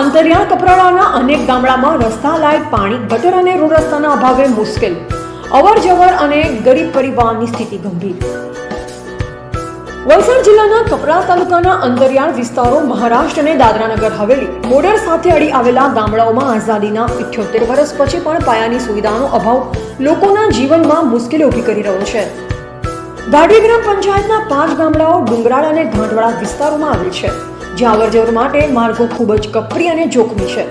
અંતરિયાળ કપરાડાના અનેક ગામડામાં રસ્તા લાયક પાણી, ગટર અને રોડ રસ્તાના અભાવે મુશ્કેલ અવર જવર અને ગરીબ પરિવારની સ્થિતિ ગંભીર. વલસાડ જિલ્લાના કપરા તાલુકાના અંતરિયાળ વિસ્તારો મહારાષ્ટ્ર અને દાદરાનગર હવેલી, બોર્ડર સાથે અડી આવેલા ગામડાઓમાં આઝાદીના ઇઠ્યોતેર વર્ષ પછી પણ પાયાની સુવિધાનો અભાવ લોકોના જીવનમાં મુશ્કેલી ઊભી કરી રહ્યો છે. ગાડી ગ્રામ પંચાયતના પાંચ ગામડાઓ ડુંગરાળ અને ઘાટવાળા વિસ્તારોમાં આવેલ છે. જ્યાં અવરજવર માટે માર્ગો ખૂબ જ કપરી અને જોખમી છે.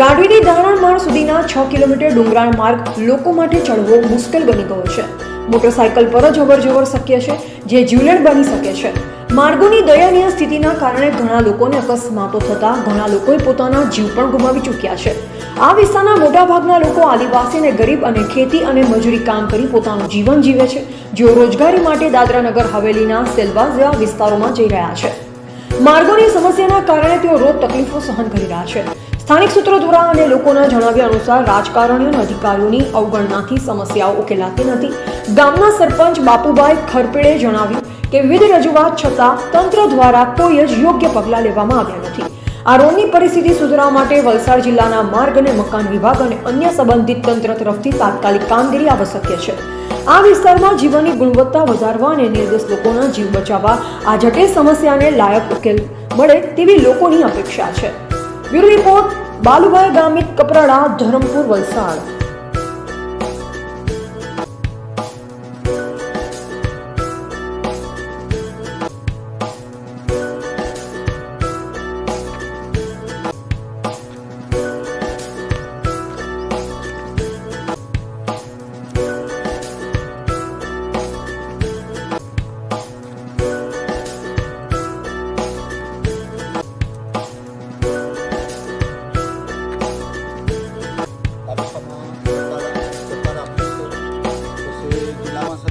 ગાડીની ધારણ માળ સુધીના છ કિલોમીટર ડુંગરાળ માર્ગ લોકો માટે ચડવો મુશ્કેલ બની ગયો છે. મોટરસાયકલ પર જ અવરજવર શક્ય છે, જે જીવલેણ બની શકે છે. માર્ગોની દયનીય સ્થિતિના કારણે ઘણા લોકોને અકસ્માતો થતા ઘણા લોકોએ પોતાના જીવ પણ ગુમાવી ચૂક્યા છે. આ વિસ્તારના મોટાભાગના લોકો આદિવાસી અને ગરીબ અને ખેતી અને મજૂરી કામ કરી પોતાનું જીવન જીવે છે, જેઓ રોજગારી માટે દાદરાનગર હવેલીના સેલવાસ જેવા વિસ્તારોમાં જઈ રહ્યા છે. માર્ગોની સમસ્યાના કારણે તેઓ રોજ તકલીફો સહન કરી રહ્યા છે. સ્થાનિક સૂત્રો દ્વારા અને લોકોના જણાવ્યા અનુસાર રાજકારણીઓ અને અધિકારીઓની અવગણનાથી સમસ્યાઓ ઉકેલાતી નથી. ગામના સરપંચ બાપુભાઈ ખરપેડે જણાવ્યું કે વિવિધ રજૂઆત છતાં તંત્ર દ્વારા કોઈ જ યોગ્ય પગલાં લેવામાં આવ્યા નથી. આ રોડની પરિસ્થિતિ સુધારવા માટે વલસાડ જિલ્લાના માર્ગ અને મકાન વિભાગ અને અન્ય સંબંધિત તંત્ર તરફથી તાત્કાલિક કામગીરી આવશ્યક છે. આ વિસ્તારમાં જીવનની ગુણવત્તા વધારવા અને નિર્દોષ લોકોના જીવ બચાવવા આ જટિલ સમસ્યાને લાયક ઉકેલ મળે તેવી લોકોની અપેક્ષા છે. Bureau report Balubhai Gamit Kaprada, Dharampur, Valsad.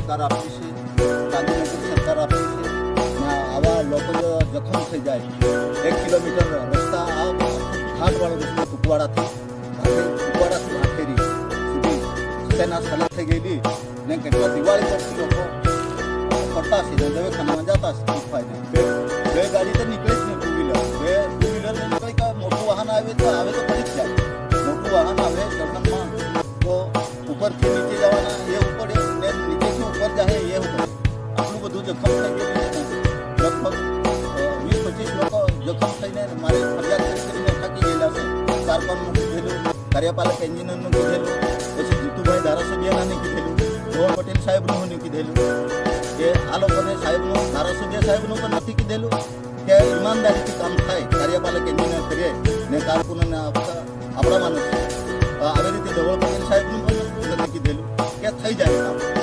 સરકાર આપી છે ગાંધીનગર સરકાર આપી છે આવા લોકો જખમ થઈ જાય. એક કિલોમીટર રસ્તા આ ઘાટવાળો રસ્તો કુકવાડાથી કુકવાડાથી હાથેરી સુધી તેના સલાહ થઈ ગયેલી. ને કેટલા દિવાળી પછી લોકો ફરતા છે ને દવાખાનામાં જતા છે દુઃખ બે ગાડી તો નીકળે જ નહીં ટુ વ્હીલર બે ટુ વ્હીલર નીકળે કે મોટું વાહન આવે તો આવે તો પડી જ જાય. મોટું વાહન આવે જર્મનમાં તો ઉપરથી નીચે જખમનું, લગભગ વીસ પચીસ કીધેલું, કાર્યપાલક એન્જિનિયરનું કીધેલું, પછી જીતુભાઈ ધારાસભ્યના કીધેલું ધોળ પટેલ સાહેબનું કીધેલું, કે આ લોકોને સાહેબનું, ધારાસભ્ય સાહેબનું પણ નથી કીધેલું, કે ઈમાનદારીથી કામ થાય, કાર્યપાલક એન્જિનિયર કરીએ, ને કારકુનોને આપતા આપણા માણસ આવી રીતે ધવળ પટેલ સાહેબનું પણ નથી કીધેલું, કે થઈ જાય કામ.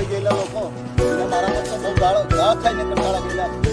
થઈ ગયેલા લોકો. મારા પાસે બહુ ગાળો ગાળ ખાઈને કંટાળા ગયેલા